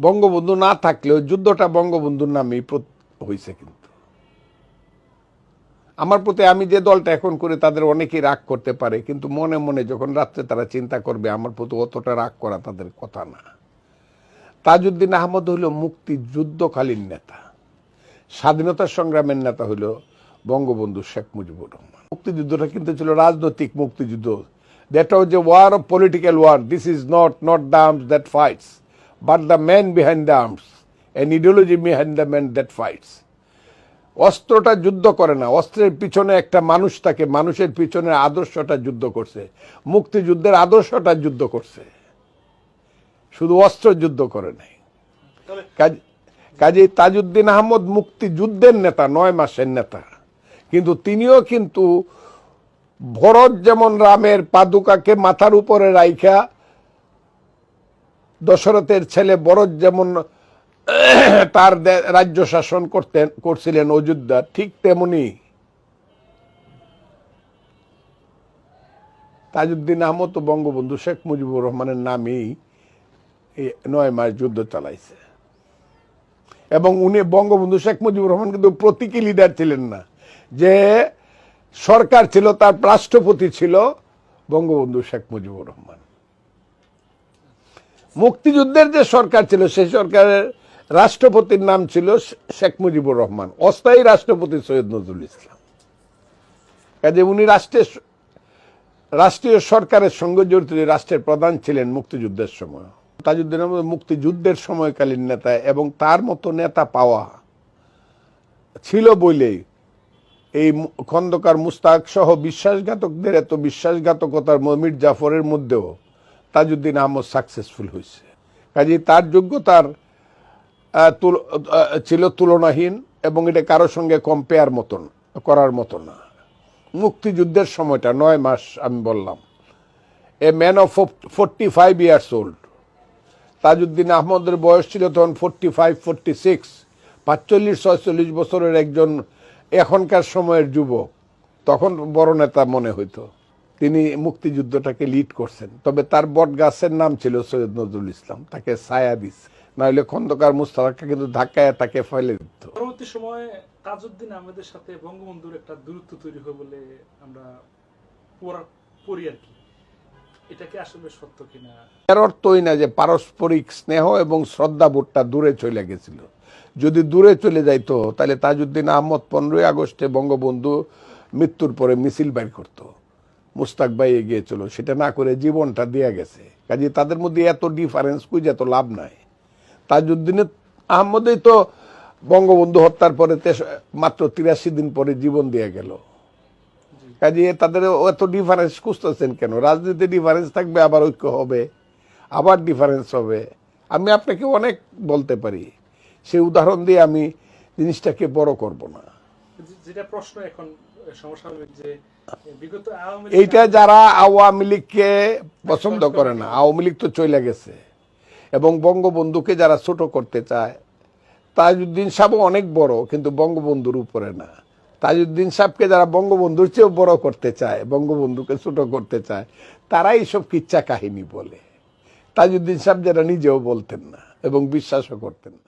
বঙ্গবন্ধু না থাকলেও যুদ্ধটা বঙ্গবন্ধুর নামেই হয়েছে কিন্তু। আমার প্রতি আমি যে দলটা এখন করে তাদের অনেকেই রাগ করতে পারে, কিন্তু মনে মনে যখন রাত্রে তারা চিন্তা করবে, আমার প্রতি অতটা রাগ করা তাদের কথা না। তাজউদ্দিন আহমদ হইল মুক্তিযুদ্ধকালীন নেতা। স্বাধীনতা সংগ্রামের নেতা হইল বঙ্গবন্ধু শেখ মুজিবুর রহমান। মুক্তিযুদ্ধটা কিন্তু ছিল রাজনৈতিক মুক্তিযুদ্ধ। That was a war of political war this is not not the arms that fights but the man behind the arms an ideology behind the man that fights অস্ত্রটা যুদ্ধ করে না। অস্ত্রের পিছনে একটা মানুষ থাকে মানুষের পিছনে আদর্শটা যুদ্ধ করছে। মুক্তিযুদ্ধের আদর্শটা যুদ্ধ করছে। শুধু অস্ত্র যুদ্ধ করে নাই। কাজী তাজউদ্দিন আহমদ মুক্তিযুদ্ধের নেতা নয় মাসের নেতা। কিন্তু তিনিও কিন্তু ভরত যেমন রামের পাদুকাকে মাথার উপরে রাইখা দশরথের ছেলে ভরত যেমন, তার রাজ্য শাসন করতেন, করছিলেন অযোধ্যা, ঠিক তেমনি তাজউদ্দিন আহমদ ও বঙ্গবন্ধু শেখ মুজিবুর রহমানের নামেই নয় মাস যুদ্ধ চালাইছে। এবং উনি বঙ্গবন্ধু শেখ মুজিবুর রহমান কিন্তু প্রতীকী লিডার ছিলেন না। যে সরকার ছিল, তার রাষ্ট্রপতি ছিল বঙ্গবন্ধু শেখ মুজিবুর রহমান। মুক্তিযুদ্ধের যে সরকার ছিল সেই সরকারের রাষ্ট্রপতির নাম ছিল শেখ মুজিবুর রহমান, অস্থায়ী রাষ্ট্রপতি সৈয়দ নজরুল ইসলাম। কাজে উনি রাষ্ট্রের রাষ্ট্রীয় সরকারের সঙ্গে জড়িত রাষ্ট্রের প্রধান ছিলেন মুক্তিযুদ্ধের সময়। তাজউদ্দিন আহমদ মুক্তিযুদ্ধের সময়কালীন নেতা এবং তার মতো নেতা পাওয়া ছিল বলেই এই খন্দকার মুস্তাক সহ বিশ্বাসঘাতকদের এত বিশ্বাসঘাতকতার মমির জাফরের মধ্যেও তাজউদ্দিন আহমদ সাকসেসফুল হয়েছে কাজে তার যোগ্যতার ছিল তুলনাহীন এবং এটা কারোর সঙ্গে কম্পেয়ার মতন, করার মতো না। মুক্তিযুদ্ধের সময়টা, নয় মাস আমি বললাম। A man of forty five years old Tajuddin আহমদের বয়স ছিল তখন ফোরটি ফাইভ ফোরটি সিক্স পাঁচচল্লিশ, ছয়চল্লিশ বছরের একজন এখনকার সময়ের যুবক। তখন বড় নেতা মনে হইতো। তিনি মুক্তিযুদ্ধটাকে লিড করছেন। তবে তার বট গাছের নাম ছিল সৈয়দ নজরুল ইসলাম। তাকে ছায়া দিস নাহলে খন্দকার মুস্তাফাকে কিন্তু ধাক্কায় তাকে ফেলে দিত। পরবর্তী সময়ে তাজউদ্দিন আহমেদের সাথে বঙ্গবন্ধুর একটা দূরত্ব তৈরি হয় বলে আমরা পড়ি আর কি। এটা কি আসলে সত্য কিনা? এর অর্থই না যে পারস্পরিক স্নেহ এবং শ্রদ্ধাবোধটা দূরে চলে গেছিল। যদি দূরে চলে যাইতো তাহলে তাজউদ্দিন আহমদ পনেরোই আগস্টে বঙ্গবন্ধু মৃত্যুর পরে মিছিল বাইর করতো। মুস্তাক ভাই এগিয়ে চলো, সেটা না করে জীবনটা দিয়ে গেছে। কাজে তাদের মধ্যে এত ডিফারেন্স কুই এত লাভ নাই। তাজউদ্দিনের আহমদই তো বঙ্গবন্ধু হত্যার পরে মাত্র তিরাশি দিন পরে জীবন দিয়ে গেল। কাজে তাদের এত ডিফারেন্স খুঁজতেছেন কেন? রাজনীতি ডিফারেন্স থাকবে, আবার ঐক্য হবে, আবার ডিফারেন্স হবে। আমি আপনাকে অনেক বলতে পারি। সেই উদাহরণ দিয়ে আমি জিনিসটাকে বড় করব না। যেটা প্রশ্ন এখন সমসাময়িক যে এইটা যারা আওয়ামী লীগকে পছন্দ করে না, আওয়ামী লীগ তো চলে গেছে, এবং বঙ্গবন্ধুকে যারা ছোট করতে চায়, তাজউদ্দিন সাহেব অনেক বড়, কিন্তু বঙ্গবন্ধুর উপরে না। তাজউদ্দিন সাহেবকে যারা বঙ্গবন্ধুর চেয়েও বড় করতে চায়, বঙ্গবন্ধুকে ছোট করতে চায় তারা এইসব কিচ্ছা কাহিনী বলে। তাজউদ্দিন সাহেব যারা নিজেও বলতেন না, এবং বিশ্বাসও করতেন না।